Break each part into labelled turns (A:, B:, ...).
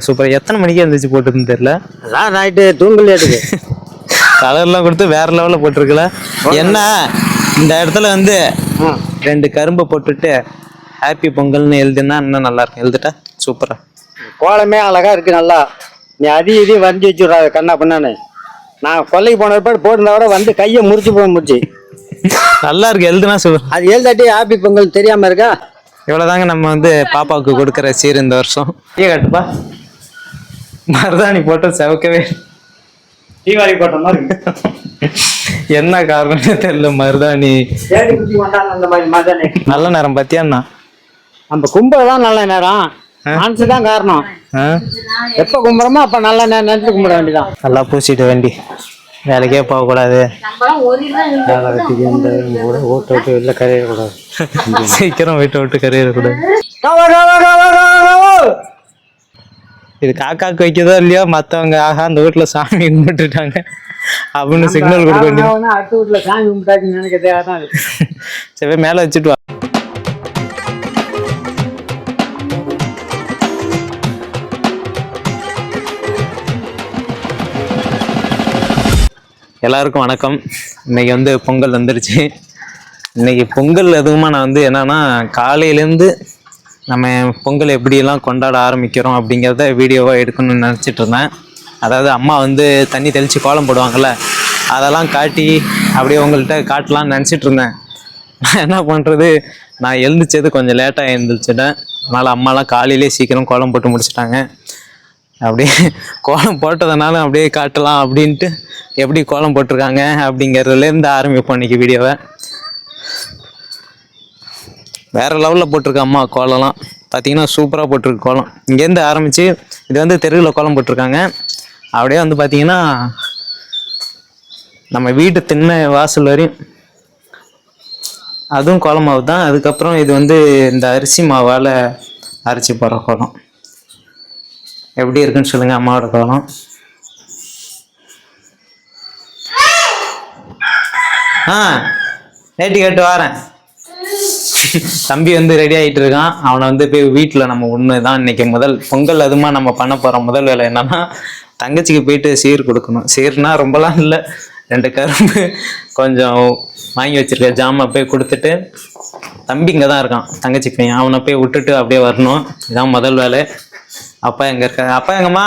A: Super எத்தனை மணிக்கு எழுந்திரிச்சு போட்டுருன்னு தெரியல.
B: அதான் நைட்டு தூங்கலையாட்டுக்கு
A: கலர்லாம் கொடுத்து வேற லெவலில் போட்டிருக்கல. என்ன? இந்த இடத்துல வந்து ரெண்டு கரும்பை போட்டுட்டு ஹாப்பி பொங்கல்னு எழுதுனா இன்னும் நல்லா இருக்கும். எழுதிட்டா சூப்பரா
B: கோலமே அழகா இருக்கு நல்லா. நீ அதி இதி வரைஞ்சி வச்சுடுறாரு கண்ணா பண்ணானே நான் கொல்லைக்கு போன பிற்பாடு போட்டிருந்தா வந்து கையை முறிச்சு போக முடிச்சு
A: நல்லா இருக்கு எழுதுனா சூப்பர்
B: அது எழுதாட்டி ஹாப்பி பொங்கல் தெரியாம இருக்கா?
A: இவ்வளோதாங்க நம்ம வந்து பாப்பாவுக்கு கொடுக்குற சீர் இந்த வருஷம். கட்டுப்பா. மருதாணி போட்டு செவக்கவே
B: தீபாவளி போட்ட மாதிரி.
A: என்ன காரணம்னு தெரியல மருதாணி. நல்ல நேரம் பார்த்தியாண்ணா
B: நம்ம கும்பல் தான் நல்ல நேரம். மனசு தான் காரணம்.
A: ஆ?
B: எப்ப கும்புறோமோ அப்ப நல்ல நேரம் நினைச்சு கும்பிட வேண்டியதான்
A: நல்லா பூசிட்டு வேண்டி. வேலைக்கே போகக்கூடாது.
B: ஓட்டு ஓட்டு இல்லை கரையக்கூடாது
A: சீக்கிரம் வீட்டை விட்டு கரையிடக்கூடாது இது காக்காக்கு வைக்கதோ இல்லையோ மற்றவங்க ஆஹா அந்த வீட்டில் சாமி கும்பிட்டுட்டாங்க. அப்படின்னு சிக்னல் கொடுக்க வேண்டியது.
B: அடுத்த வீட்டுல சாமி கும்பிட்டாச்சு நினைக்கிறதே.
A: சரி மேலே வச்சுட்டு வா. எல்லாருக்கும் வணக்கம். இன்னைக்கு வந்து பொங்கல் வந்துருச்சு. இன்னைக்கு பொங்கல் எதுவுமா நான் வந்து என்னன்னா காலையிலேருந்து நம்ம பொங்கல் எப்படியெல்லாம் கொண்டாட ஆரம்பிக்கிறோம் அப்படிங்கிறத வீடியோவாக எடுக்கணும்னு நினச்சிட்டு இருந்தேன். அதாவது அம்மா வந்து தண்ணி தெளித்து கோலம் போடுவாங்கள்ல அதெல்லாம் காட்டி அப்படியே உங்கள்கிட்ட காட்டலாம்னு நினச்சிட்டு இருந்தேன். நான் என்ன பண்ணுறது நான் எழுந்திரிச்சது கொஞ்சம் லேட்டாக எழுந்திரிச்சிட்டேன். அதனால் அம்மாலாம் காலையிலே சீக்கிரம் கோலம் போட்டு முடிச்சிட்டாங்க. அப்படியே கோலம் போட்டதுனால அப்படியே காட்டலாம் அப்படின்ட்டு எப்படி கோலம் போட்டிருக்காங்க அப்படிங்கிறதுலேருந்து ஆரம்பிப்போம் இன்னைக்கு வீடியோவை. வேற லெவலில் போட்டிருக்க அம்மா கோலம்லாம். பார்த்தீங்கன்னா சூப்பராக போட்டிருக்கு கோலம். இங்கேருந்து ஆரம்பித்து இது வந்து தெருவில் கோலம் போட்டிருக்காங்க. அப்படியே வந்து பார்த்தீங்கன்னா நம்ம வீட்டு திண்ணை வாசல் வரையும் அதுவும் கோலம் மாவு தான். அதுக்கப்புறம் இது வந்து இந்த அரிசி மாவால் அரைச்சி போடுற கோலம். எப்படி இருக்குன்னு சொல்லுங்கள் அம்மாவோட கோலம். ஆ வேட்டி கேட்டு வரேன். தம்பி வந்து ரெடி ஆகிட்டு இருக்கான் அவனை வந்து போய் வீட்டில் நம்ம ஒன்று தான் இன்னைக்கு முதல் பொங்கல் அதுமா நம்ம பண்ண போகிறோம் முதல் வேலை என்னன்னா தங்கச்சிக்கு போயிட்டு சீர் கொடுக்கணும். சீர்னா ரொம்பலாம் இல்லை. ரெண்டு கரும்பு கொஞ்சம் வாங்கி வச்சிருக்க ஜாமான் போய் கொடுத்துட்டு தம்பி இங்கே தான் இருக்கான். தங்கச்சி பையன் அவனை போய் விட்டுட்டு அப்படியே வரணும். இதான் முதல் வேலை. அப்பா எங்கே இருக்காரு அப்பா எங்கம்மா?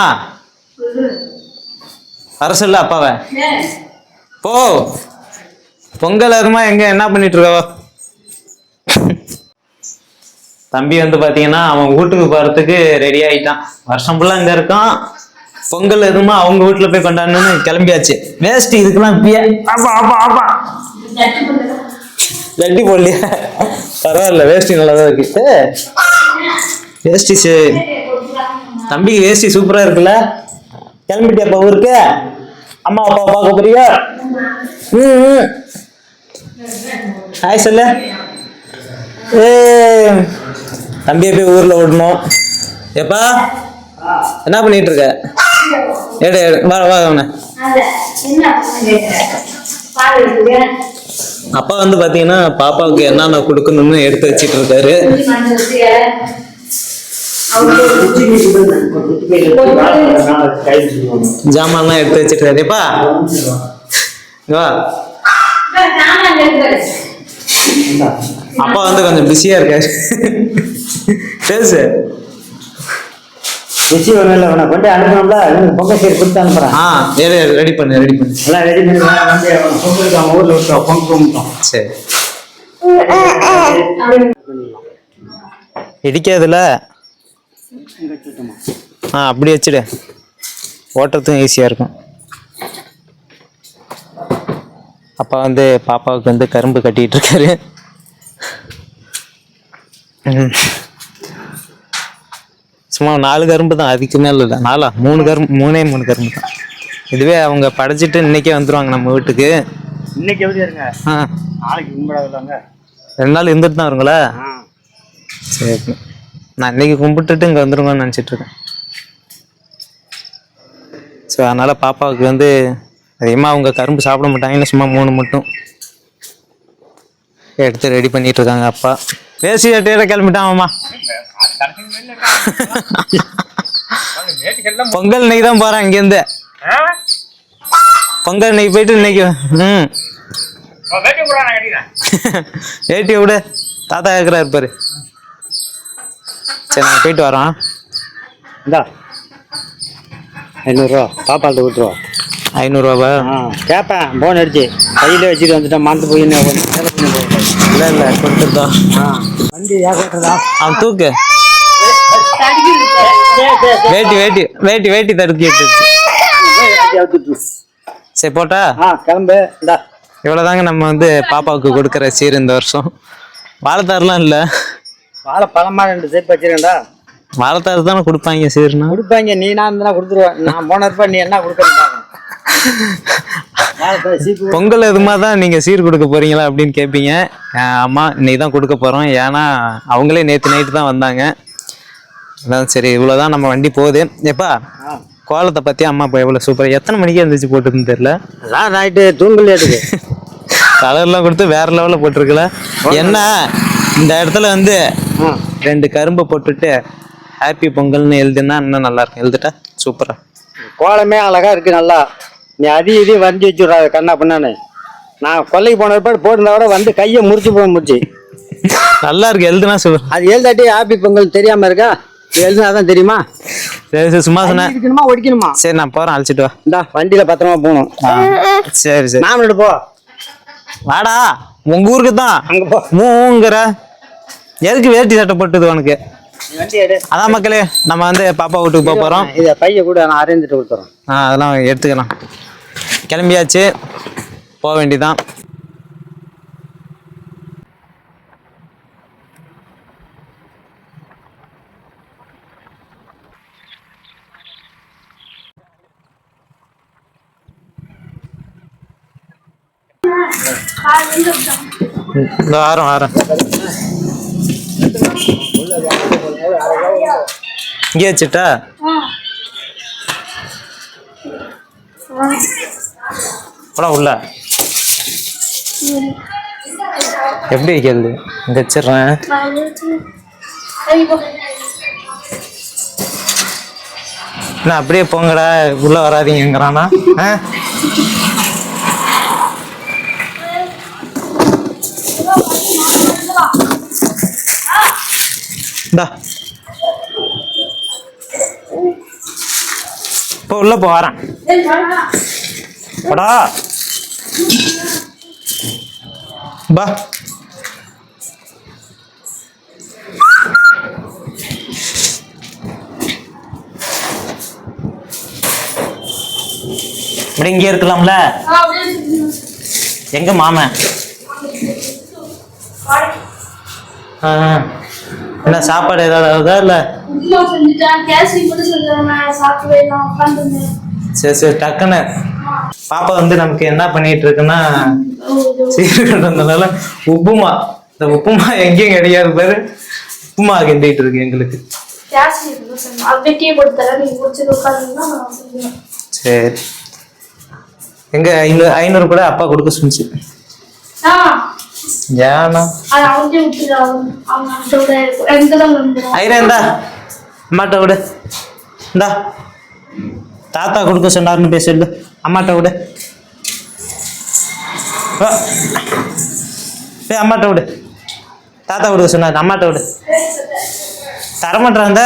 A: வர சொல்லு அப்பாவை. போ. பொங்கல் அதுமா எங்க? என்ன பண்ணிட்டு இருக்கவா தம்பி வந்து பாத்தீங்கன்னா அவன் வீட்டுக்கு போறதுக்கு ரெடி ஆயிட்டான். வருஷம் ஃபுல்லா இங்க இருக்கான். பொங்கல் எதுவுமா அவங்க வீட்டுல போய் கொண்டாடணும்னு கிளம்பியாச்சு. வேஸ்ட் இதுக்கெல்லாம் பிய ஆப்பா ஆப்பா ஆப்பா லட்டி போடலையா? பரவாயில்ல வேஷ்டி நல்லா தான் இருக்கு வேஷ்டி சரி தம்பி வேஷ்டி சூப்பரா இருக்குல்ல? கிளம்பிட்டியாப்பா ஊருக்கு? அம்மா அப்பா பார்க்க போறியா? ம். ஹாய் சொல்லு. தம்பியை போய் ஊர்ல விடணும். ஏப்பா என்ன பண்ணிட்டு இருக்க? எடு எடு வா வா அப்பா வந்து பாத்தீங்கன்னா பாப்பாவுக்கு என்னென்ன கொடுக்கணும்னு எடுத்து வச்சிட்டு இருக்காரு. ஜாமான்லாம் எடுத்து வச்சிட்டு இருக்காரு ஏப்பா இங்க வா. அப்பா வந்து கொஞ்சம் பிஸியா இருக்காரு. பேசு.
B: ருச்சி ஒன்றும் இல்லை உனக்கு கொண்டு அனுப்பணும்ல. பொங்கல் சீர் கொடுத்து அனுப்புறேன்.
A: ஆ ரெடி பண்ணு ரெடி பண்ணு.
B: எல்லாம் ரெடி பண்ணி வந்து பொங்கலுக்கு ஊர்ல விட்டோம் பொங்கல் கும்பிட்டோம்.
A: சரி. இடிக்காதுல? ஆ அப்படி வச்சுடு. ஓட்டுறதுக்கும் ஈஸியாக இருக்கும். அப்பா வந்து பாப்பாவுக்கு வந்து கரும்பு கட்டிட்டு இருக்காரு. சும்மா நாலு கரும்பு தான். அதுக்கு மேல இல்லை. நாலா? மூணு கரும்பு மூணே மூணு கரும்பு தான். இதுவே அவங்க படைச்சிட்டு இன்னைக்கே வந்துருவாங்க நம்ம வீட்டுக்கு.
B: இன்னைக்கு எப்படி இருங்க?
A: ஆ.
B: நாளைக்கு கும்பிடாதுலாங்க
A: ரெண்டு நாள் இருந்துட்டு தான் வருங்களா? சரி. நான் இன்னைக்கு கும்பிட்டுட்டு இங்கே வந்துருங்கன்னு நினச்சிட்டு இருக்கேன். ஸோ அதனால் பாப்பாவுக்கு வந்து அதிகமாக அவங்க கரும்பு சாப்பிட மாட்டாங்க. சும்மா மூணு மட்டும். எடுத்து ரெடி பண்ணிட்டு இருக்காங்க அப்பா. பேசி எட்டையில கிளம்பிட்டான் அம்மா பொங்கல் இன்னைக்கு தான் போறேன் இங்கேருந்து. பொங்கல் இன்னைக்கு போயிட்டு இன்னைக்கு ம். ஏட்டி விடு. தாத்தா கேட்குறாரு பாரு. சரி நான் போயிட்டு வரோம்.
B: இந்தா. ஐநூறுரூவா பாப்பாள்கிட்ட கொடுத்துருவா.
A: ஐநூறுரூவா
B: ஆ கேட்பேன் ஃபோன் அடிச்சு. கையில் வச்சுட்டு வந்துட்டேன். மறந்து போய்
A: இல்லை இல்லை கொடுத்துருந்தோம்
B: ஆ. வண்டி ஏகட்டுறதா
A: அவன் தூக்கு. வேட்டி வேட்டி வேட்டி வேட்டி தடுக்கி சரி போட்டா?
B: கிளம்பு.
A: இவ்வளோதாங்க நம்ம வந்து பாப்பாவுக்கு கொடுக்குற சீர் இந்த வருஷம். வாழைத்தாறுலாம் இல்லை.
B: வாழை பழமா ரெண்டு சேர்த்து வச்சிருக்கேன்டா
A: வாழைத்தாறு தானே கொடுப்பாங்க சீர்னா?
B: கொடுப்பாங்க. நீ நான் இருந்தா கொடுத்துருவேன். நான் போனப்ப நீ என்ன சீப்பு
A: பொங்கல் எதுமா தான் நீங்கள் சீர் கொடுக்க போறீங்களா அப்படின்னு கேட்பீங்க அம்மா இன்னைக்கு தான் கொடுக்க போகிறோம் ஏன்னா அவங்களே நேற்று நைட்டு தான் வந்தாங்க. அதான் சரி இவ்வளோதான் நம்ம வண்டி போகுது. எப்பா கோலத்தை பற்றி அம்மா இப்போ எவ்வளோ சூப்பர் எத்தனை மணிக்கு எழுந்திரிச்சு போட்டுருன்னு தெரியல?
B: அதான் நைட்டு தூங்கல் எடுக்கு
A: கலர்லாம் கொடுத்து வேற லெவலில் போட்டிருக்கல. என்ன இந்த இடத்துல வந்து ரெண்டு கரும்பை போட்டுட்டு ஹாப்பி பொங்கல்னு எழுதுனா இன்னும் நல்லா இருக்கும். எழுதிட்டா சூப்பரா
B: கோலமே அழகா இருக்கு நல்லா. நீ அதையும் இதையும் வரைஞ்சி வச்சுடுறாரு கண்ணா பண்ணானு நான் கொல்லைக்கு போன பிற்பாடு போட்டிருந்தா கூட வந்து கையை முறிச்சு போக முடிச்சு
A: நல்லா இருக்கு எழுதுனா சூப்பர்
B: அது எழுதாட்டி ஹாப்பி பொங்கல் தெரியாம இருக்கா? எழுதுனா தான் தெரியுமா?
A: சரி சரி சும்மா சொன்னேன்
B: இருக்கணுமா ஒடிக்கணுமா?
A: சரி நான் போகிறேன் அழைச்சிட்டு வா.
B: இந்தா வண்டியில பத்திரமா போகணும்.
A: சரி சரி.
B: மாமனோட போ.
A: வாடா உங்க ஊருக்கு தான்.
B: அங்க போ.
A: மூங்கிற. எதுக்கு வேட்டி சட்டை போட்டுது உனக்கு? அதான் மக்களே நம்ம வந்து பாப்பா வீட்டுக்கு போக போகிறோம்
B: இதை பைய கூட நான் அரேஞ்சிட்டு கொடுத்துறேன்
A: ஆ அதெல்லாம் எடுத்துக்கலாம். கிளம்பியாச்சு. போக வேண்டிதான். இந்த வாரம் வாரம். இங்கே வச்சுட்டா? போடா உள்ள. எப்படி வைக்கிறது இங்க வச்சிடுறேன் என்ன அப்படியே போங்கடா. உள்ள வராதீங்கிறானா? இந்தா. இப்போ உள்ள போ வரேன். போடா. பா இப்படி இங்கே இருக்கலாம்ல? எங்க மாமன் என்ன சாப்பாடு ஏதாவது ஆகுதா இல்லை? சரி சரி டக்குன்னு. பாப்பா வந்து நமக்கு என்ன பண்ணிட்டு இருக்குன்னா சீர்கட்டதுனால உப்புமா இந்த உப்புமா எங்கேயும் கிடையாது பாரு. உப்புமா கிண்டிட்டு இருக்கு எங்களுக்கு. சரி. எங்க ஐநூறு ஐநூறு கூட அப்பா கொடுக்க சொன்னிச்சு ஏன்னா? ஐரா இந்தா அம்மாட்ட விட. இந்தா. தாத்தா கொடுக்க சொன்னார்னு பேசிடு அம்மாட்ட விடு. வா. ஏய் அம்மாட்ட விடு. தாத்தா கொடுக்க சொன்னார். அம்மாட்ட விடு. தரமாட்டான்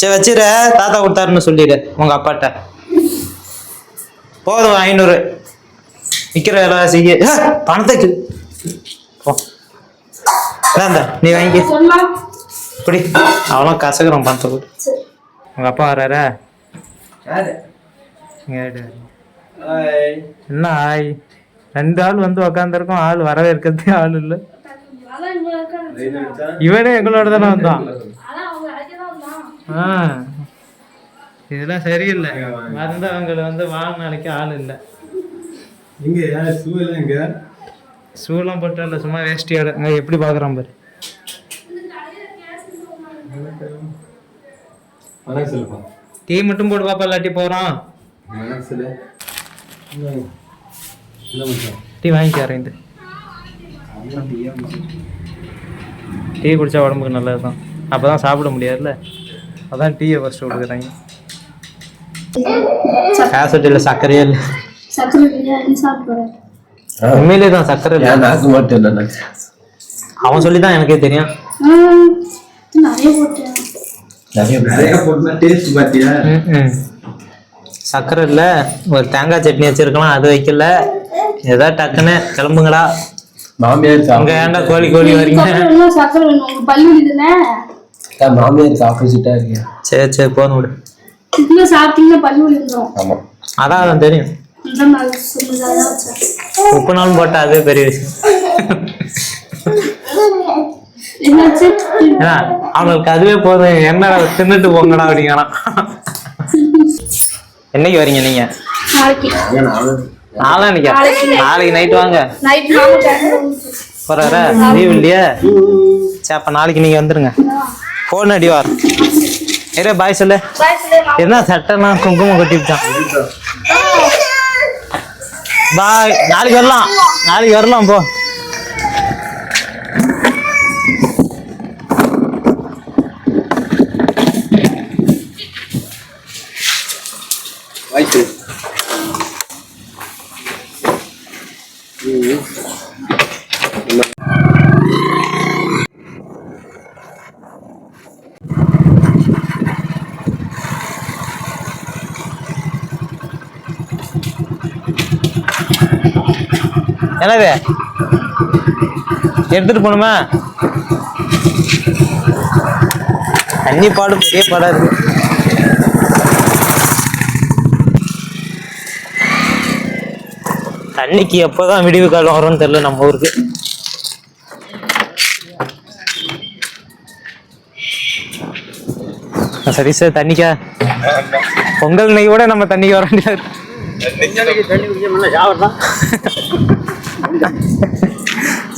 A: சரி வச்சிரு. தாத்தா கொடுத்தாருன்னு சொல்லிடு உங்கள் அப்பாட்ட. போதும் ஐநூறு. விற்கிற விலைவாசிக்கு ஏ, பணத்தை போ. நீ வாங்கி. இப்படி அவனும் கசகுறான் பணத்தை கூட
C: சரி
A: உங்க அப்பா வராரா இங்க. என்ன ஆய் ரெண்டு ஆள் வந்து உக்காந்துருக்கோம் ஆள் வரவே இருக்கிறதே ஆள் இல்லை. இவனே எங்களோட தானே வந்தான். ஆ. இதெல்லாம் சரியில்லை. வந்து அவங்கள வந்து வாங்க நாளைக்கு ஆள் இல்லை.
D: யார்? சூழல் எங்க?
A: சூளம் போட்டு சும்மா வேஷ்டியோட இங்க எப்படி பார்க்குறான் பாரு.
D: வணக்கம் சொல்லுப்பா
A: டீ மட்டும் போட்டு பாப்பா இல்லாட்டி போகிறோம்
D: வணக்கம் சொல்லு
A: டீ வாங்கிக்கிறேன் இந்த டீ குடிச்சா உடம்புக்கு நல்லது தான் அப்போ தான் சாப்பிட முடியாதுல்ல. அதான் டீயை ஃபஸ்ட்டு கொடுக்குறாங்க. கேசட் இல்லை. சர்க்கரையே இல்லை உண்மையிலே தான் சர்க்கரை இல்லை. அவன் சொல்லி தான் எனக்கே தெரியும். சர்க்கரை இல்லை ஒரு தேங்காய் சட்னி வச்சிருக்கலாம் அது வைக்கல. ஏதோ டக்குன்னு கிளம்புங்கடா.
D: மாமியாருக்கு
A: அங்க ஏன்டா கோழி கோழி வரீங்க?
C: சக்கரை சக்கரை பல்லு
D: மாமியாருக்கு ஆப்போசிட்டா இருக்கு
A: சரி சரி போன விடு.
C: சாப்பிட்டீங்கன்னா பல்லு
D: ஆமா.
A: அதான் அதான் தெரியும். உப்பு நாளும் போட்டா அதே பெரிய விஷயம். அவனுக்கு அதுவே போதும். என்னடா தின்னுட்டு போங்கடா அப்படிங்கிறான். என்னைக்கு வரீங்க நீங்க?
C: நாளைக்கு.
A: நாளைக்கு. நைட் வாங்க. போறாரா? லீவ் இல்லையா? சரி அப்ப நாளைக்கு நீங்க வந்துருங்க. போன் அடி வார் ஏரே பாய் சொல்லு. என்ன சட்டைலாம் குங்குமம் கொட்டிவிட்டான். பாய் நாளைக்கு வரலாம். நாளைக்கு வரலாம் போ. என்னது? எடுத்துட்டு போகணுமா தண்ணி பாடு பெரிய பாடா இருக்கு. தண்ணிக்கு எப்போதான் விடிவு காலம் வரும்னு தெரியல நம்ம ஊருக்கு. சரி சார் தண்ணிக்கா. பொங்கல் இன்னைக்கு கூட நம்ம தண்ணிக்கு வர வேண்டியது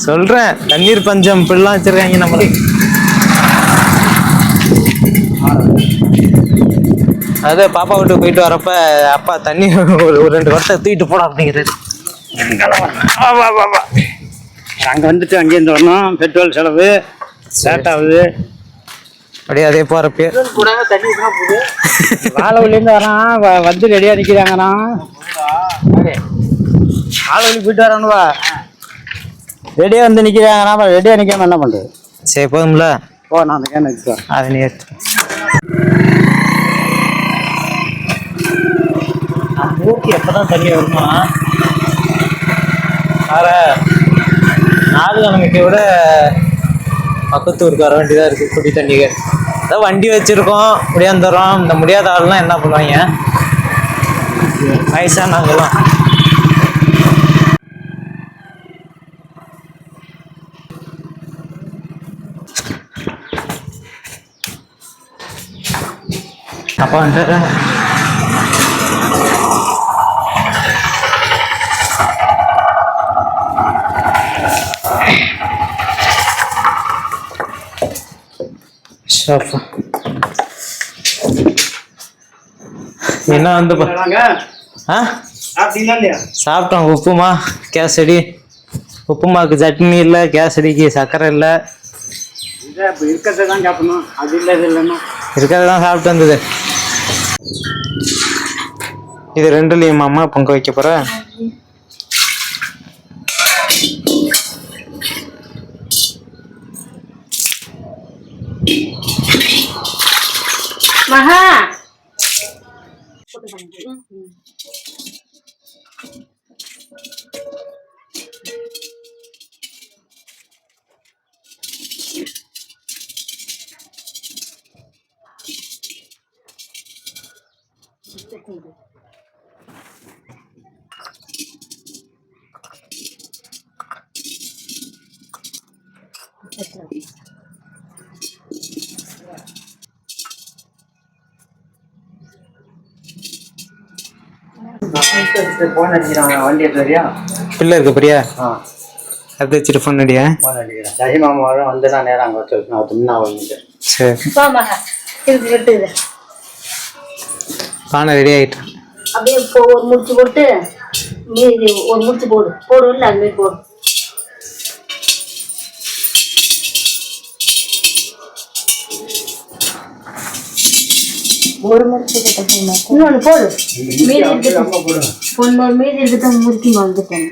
A: சொல்றேன் தண்ணீர் பஞ்சம் இப்படிலாம் வச்சிருக்காங்க நம்மள. அது பாப்பா வீட்டுக்கு போயிட்டு வரப்ப அப்பா தண்ணி ஒரு ஒரு ரெண்டு வருஷம் தூக்கிட்டு போடா அப்படிங்கிறது
B: அங்கே வந்துட்டு அங்கேருந்து வரணும். பெட்ரோல் செலவு லேட் ஆகுது.
A: அப்படியே அதே போறப்பே
B: வாழவழிலேருந்து வரான். வ- வந்து ரெடியாக நிற்கிறாங்கண்ணா வாழவழி போயிட்டு வரானுவா ரெடியாக வந்து நிற்கிறாங்கண்ணா ரெடியாக நிற்காம என்ன பண்ணுறது
A: சரி போதும்ல.
B: போ நான் அந்த கேன் எடுத்து வரேன்.
A: அதை நீ எடுத்து எப்பதான் தண்ணி வருமா? வேற நாலு கிழமைக்கு விட பக்கத்து ஊருக்கு வர வேண்டியதாக இருக்குது குடி தண்ணிக்கு. அதான் வண்டி வச்சுருக்கோம் முடியாந்துறோம் இந்த முடியாத ஆள்லாம் என்ன பண்ணுவாங்க? வயசானவங்களாம் அப்பா வந்துட்டாரா? ஷாப்பா. என்ன வந்து சாப்பிட்டோம். உப்புமா கேசடி உப்புமாக்கு சட்னி இல்லை கேசடிக்கு சர்க்கரை இல்லை.
B: இருக்கிறத தான் சாப்பிடணும். அது இல்லை இது இல்லைன்னா.
A: சாப்பிட்டு வந்தது. இது ரெண்டுலையும் அம்மா பொங்க வைக்க మహా
C: Thank
B: you. அடிக்கிறாங்க. வண்டி எடுத்துறியா
A: பிள்ளை இருக்கு பிரியா?
B: ஆ.
A: அதை வச்சுட்டு ஃபோன் அடியா?
B: ஃபோன் அடிக்கிறேன். மாமா வர வந்து தான் நேரம் அங்கே வச்சு நான் முன்னா வந்துட்டேன்
A: சரி. பானை ரெடி ஆயிட்டு
C: அப்படியே ஒரு முடிச்சு போட்டு மீதி ஒரு முடிச்சு போடு. போடு இல்லை அது மாதிரி போடு.
E: ஒரு இன்னொன்று போடு. மீதி மீதி இருக்குது முறுக்கி வந்துட்டேன்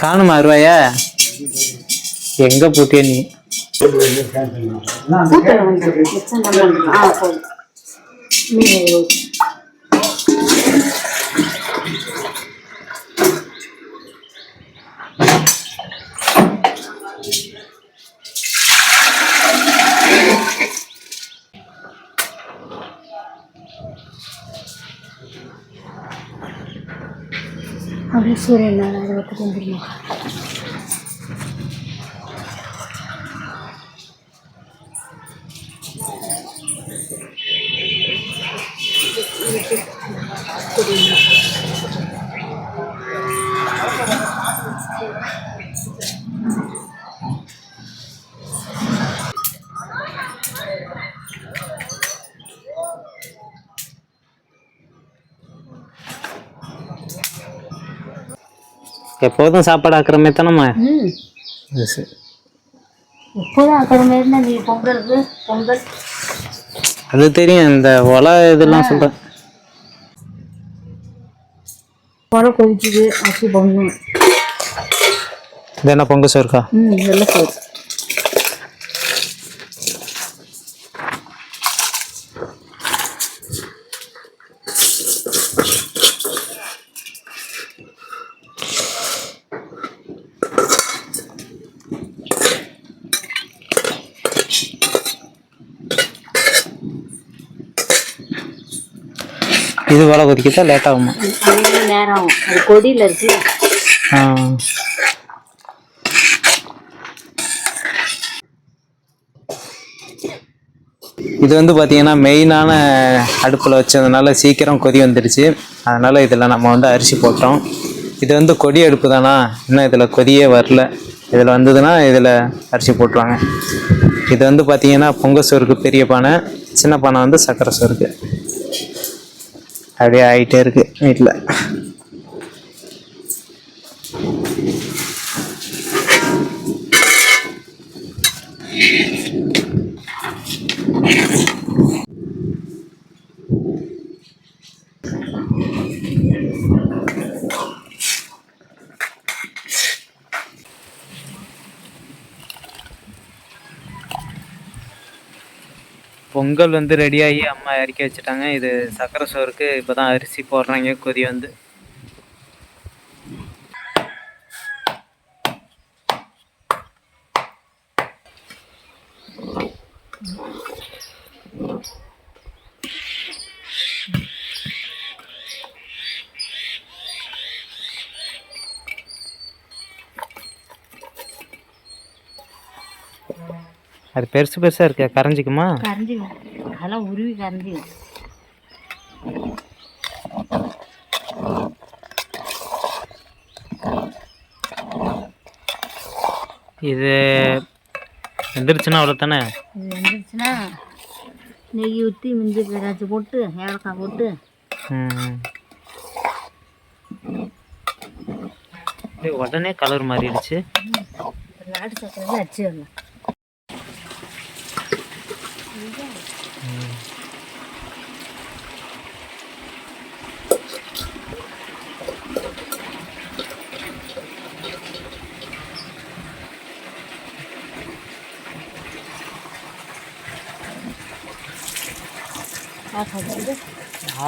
A: காணுமா அருவாயா? எங்க போட்டிய நீ?
E: ஆ போதும் மீதி ஊத்து. அப்படியே
A: எப்போதும் சாப்பாடு ஆக்குறமே தானம்மா?
E: ம். எப்போதும் அக்கறை மாரி தான் நீ பொங்கலுக்கு பொங்கல்.
A: அது தெரியும் இந்த ஒலை இதெல்லாம் சொல்றேன்
E: உர கொதிச்சுது அரிசி பொங்கல்.
A: இது என்ன பொங்க சோறுக்கா?
E: ம் வெள்ளை சோறு.
A: இது ஒலை கொதிக்கதா லேட் ஆகுமா?
E: நேரம் ஆகும். அது கொடியில் இருக்கு.
A: இது வந்து பார்த்தீங்கன்னா மெயினான அடுப்பில் வச்சதுனால சீக்கிரம் கொதி வந்துடுச்சு அதனால் இதில் நம்ம வந்து அரிசி போட்டோம். இது வந்து கொடி அடுப்பு தானா? இன்னும் இதில் கொதியே வரல. இதில் வந்ததுன்னா இதில் அரிசி போட்டுருவாங்க. இது வந்து பார்த்தீங்கன்னா பொங்கல் சோறுக்கு பெரிய பானை சின்ன பானை வந்து சக்கரை சோறுக்கு. அப்படியே ஆகிட்டே இருக்கு வீட்டில் பொங்கல் வந்து ரெடியாகி அம்மா இறக்கி வச்சுட்டாங்க. இது சக்கரை சோறுக்கு இப்போ தான் அரிசி போடுறாங்க. கொதி வந்து. அது பெருசு பெருசாக இருக்கா. கரைஞ்சிக்குமா?
E: கரைஞ்சிக்கும் அதெல்லாம் உருவி கரைஞ்சிக்கும்
A: இது எந்திரிச்சுன்னா அவ்வளோ தானே
E: இது வந்துருச்சுன்னா நெய் ஊற்றி மிஞ்சி ஏதாச்சும் போட்டு ஏலக்காய் போட்டு.
A: உடனே கலர் மாறிடுச்சு.
E: நாட்டு சக்கரை அச்சு வரலாம்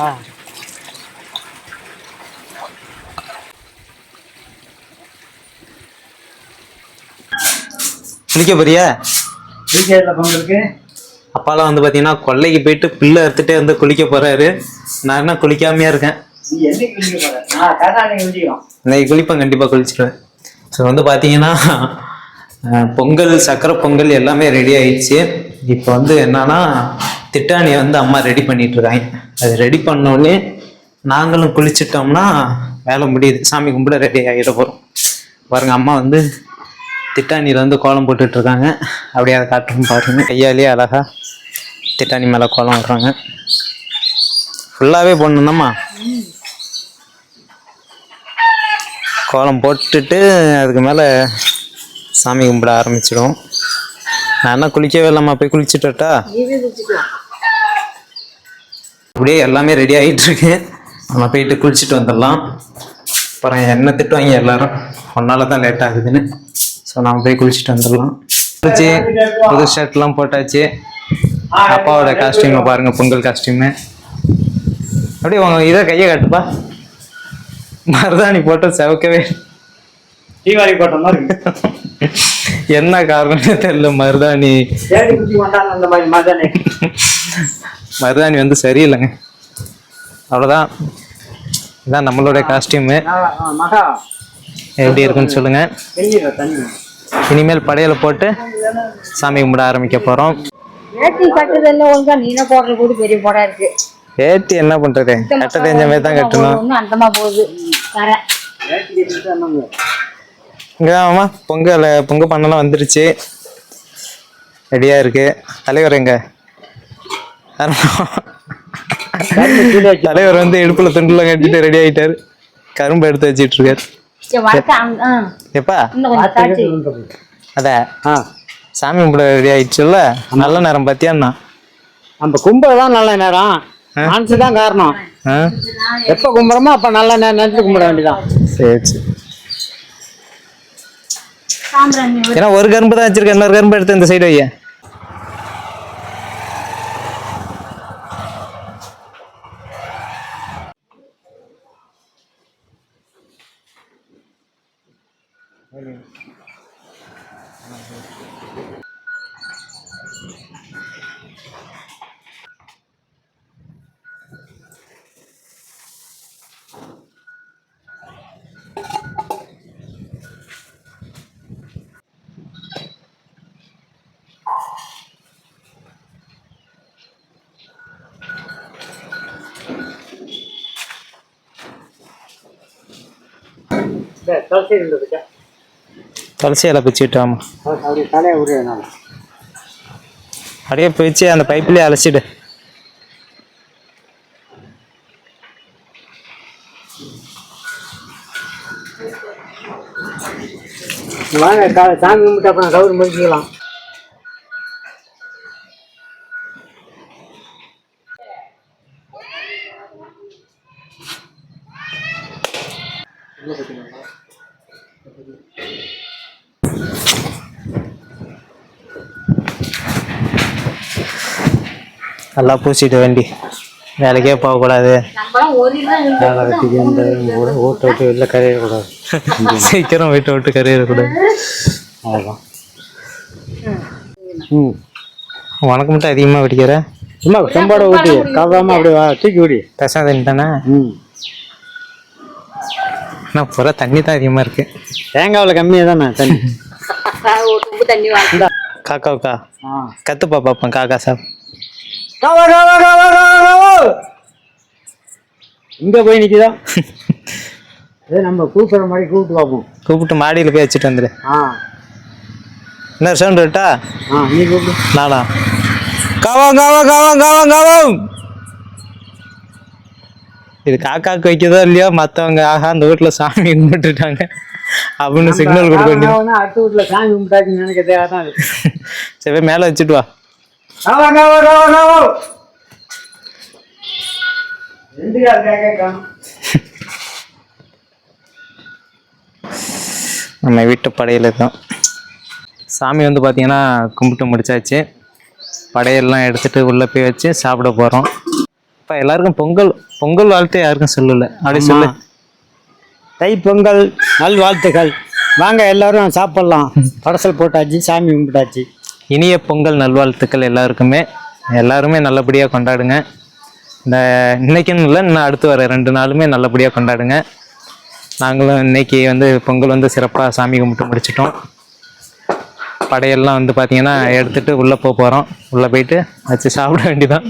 A: ஆ குளிக்க போறியா அப்பாலாம் வந்து பார்த்தீங்கன்னா கொல்லைக்கு போயிட்டு புல்லை அறுத்துட்டே வந்து குளிக்க போறாரு. நான் என்ன குளிக்காமையா இருக்கேன். இன்னைக்கு குளிப்பேன் கண்டிப்பாக குளிச்சிடுவேன் ஸோ வந்து பார்த்தீங்கன்னா பொங்கல் சக்கரை பொங்கல் எல்லாமே ரெடி ஆயிடுச்சு. இப்போ வந்து என்னன்னா திட்டாணியை வந்து அம்மா ரெடி பண்ணிட்டு இருக்காங்க அது ரெடி பண்ணோடனே நாங்களும் குளிச்சிட்டோம்னா வேலை முடியுது. சாமி கும்பிட ரெடி ஆகிட போகிறோம் பாருங்க அம்மா வந்து திட்டாணியில் வந்து கோலம் போட்டுட்ருக்காங்க. அப்படியே அதை காட்டுறோம் பாருங்க. கையாலேயே அழகாக திட்டாணி மேலே கோலம் விடுறாங்க ஃபுல்லாகவே போடணும்தாம்மா. கோலம் போட்டுட்டு அதுக்கு மேலே சாமி கும்பிட ஆரம்பிச்சிடும் நான் என்ன குளிக்கவே இல்லாமல் போய் குளிச்சுட்டா அப்படியே எல்லாமே ரெடி ஆகிட்டு இருக்கு நம்ம போயிட்டு குளிச்சுட்டு வந்துடலாம். அப்புறம் என்ன திட்டுவாங்க எல்லாரும்? ஒன்னால தான் லேட் ஆகுதுன்னு. ஸோ நாம போய் குளிச்சுட்டு வந்துடலாம். குளிச்சு புது ஷர்ட்லாம் போட்டாச்சு. அப்பாவோட காஸ்டியூமை பாருங்க பொங்கல் காஸ்டியூமு அப்படியே உங்க இதை கையை காட்டுப்பா. மருதாணி போட்டு செவக்கவே
B: தீபாவளி போட்ட மாதிரி.
A: என்ன காரணம்னு தெரியல மருதாணி? மருதாணி வந்து சரியில்லைங்க. அவ்வளோதான் இதான் நம்மளோட காஸ்டியூமு
B: மகா.
A: எப்படி இருக்குன்னு சொல்லுங்க. இனிமேல் படையலை போட்டு சாமி கும்பிட ஆரம்பிக்க போகிறோம்
E: வேட்டி கட்டுதல்ல ஒழுங்கா நீன போடுற கூட பெரிய போடா இருக்கு.
A: ஏத்தி என்ன பண்றது? கட்ட தெரிஞ்ச மாதிரி தான் கட்டணும்.
E: அந்தமா போகுது. தர.
A: இங்க ஆமா பொங்கல் பொங்கல் பண்ணலாம் வந்துருச்சு. ரெடியா இருக்கு. தலைவர் எங்க? தலைவர் வந்து இடுப்புல துண்டுல கட்டிட்டு ரெடி ஆயிட்டாரு. கரும்பு எடுத்து வச்சிட்டு இருக்காரு. எப்பா? அத?
B: ஆ.
A: சாமி கும்பிட ரெடி ஆயிடுச்சுல்ல? நல்ல நேரம் பாத்தியாண்ணா
B: நம்ம கும்பல் தான் நல்ல நேரம். மனசு தான் காரணம்.
A: ஆ?
B: எப்போ கும்பிட்றோமோ அப்போ நல்ல நேரம் நேரத்துக்கு கும்பிட வேண்டியதான்
A: சரி சரி. ஏன்னா ஒரு கரும்பு தான் வச்சிருக்கேன். இன்னொரு கரும்பு எடுத்து இந்த சைடு வைய
B: இருந்ததுக்கா?
A: துளசி இலை பிச்சுட்டு ஆமா
B: அப்படி தலையை விடுறதுனால
A: அப்படியே பிச்சு அந்த பைப்லயே அழைச்சிடு
B: வாங்க கா- சாமி கும்பிட்டு அப்புறம் கவுரு முடிச்சுக்கலாம்
A: நல்லா பூசிட்டு வண்டி. வேலைக்கே போகக்கூடாது.
E: ஒரு தான்
B: கூட ஓட்ட விட்டு வெளில கரையக்கூடாது
A: சீக்கிரம் வீட்டை விட்டு கரையிடக்கூடாது
B: அவ்வளோதான் ம்.
A: உனக்கு மட்டும் அதிகமாக வெடிக்கிற?
B: சும்மா செம்பாட ஊட்டி. கவராம அப்படியே வா தூக்கி விடி
A: தசா தண்ணி தானே?
B: ம்.
A: ஆனால் பூரா தண்ணி தான் அதிகமாக இருக்கு.
B: தேங்காவில் கம்மியாக தானே தண்ணி?
A: காக்காவுக்கா?
B: ஆ.
A: கத்துப்பா பார்ப்பேன் காக்கா சாப்.
B: கவா கவா கவா கவா கவா இங்கே போய் நிற்கிதா அதே நம்ம கூப்பிட்ற மாதிரி கூப்பிட்டு பார்ப்போம்
A: கூப்பிட்டு மாடியில் போய் வச்சுட்டு வந்துடு
B: ஆ.
A: என்ன சவுண்ட் விட்டா
B: ஆ நீ கூப்பிடு.
A: நானா? காவா காவா காவா காவா காவா இது காக்காக்கு வைக்கதோ இல்லையோ மற்றவங்க ஆஹா அந்த வீட்டில் சாமி கும்பிட்டுட்டாங்க. அப்படின்னு சிக்னல் கொடுக்க வேண்டியது.
B: அடுத்த வீட்டில் சாமி கும்பிட்டாச்சுன்னு நினைக்க தேவை தான் அது.
A: சரி மேலே வச்சுட்டு வா.
B: ரெண்டு கால்
A: நம்ம வீட்டு படையல் தான் சாமி வந்து பார்த்தீங்கன்னா கும்பிட்டு முடிச்சாச்சு. படையெல்லாம் எடுத்துட்டு உள்ளே போய் வச்சு சாப்பிட போகிறோம் இப்போ எல்லாருக்கும் பொங்கல் பொங்கல் வாழ்த்து யாருக்கும் சொல்லலை. அப்படி சொல்லு.
B: தை பொங்கல் நல்வாழ்த்துக்கள். வாங்க எல்லாரும் சாப்பிடலாம். படசல் போட்டாச்சு சாமி கும்பிட்டாச்சு.
A: இனிய பொங்கல் நல்வாழ்த்துக்கள் எல்லாருக்குமே. எல்லாருமே நல்லபடியாக கொண்டாடுங்க. இந்த இன்னைக்குன்னு இல்லை இன்னும் அடுத்து வர ரெண்டு நாளுமே நல்லபடியாக கொண்டாடுங்க. நாங்களும் இன்னைக்கு வந்து பொங்கல் வந்து சிறப்பாக சாமி கும்பிட்டு முடிச்சிட்டோம். படையெல்லாம் வந்து பார்த்திங்கன்னா எடுத்துகிட்டு உள்ளே போக போகிறோம் உள்ளே போயிட்டு வச்சு சாப்பிட வேண்டியதான்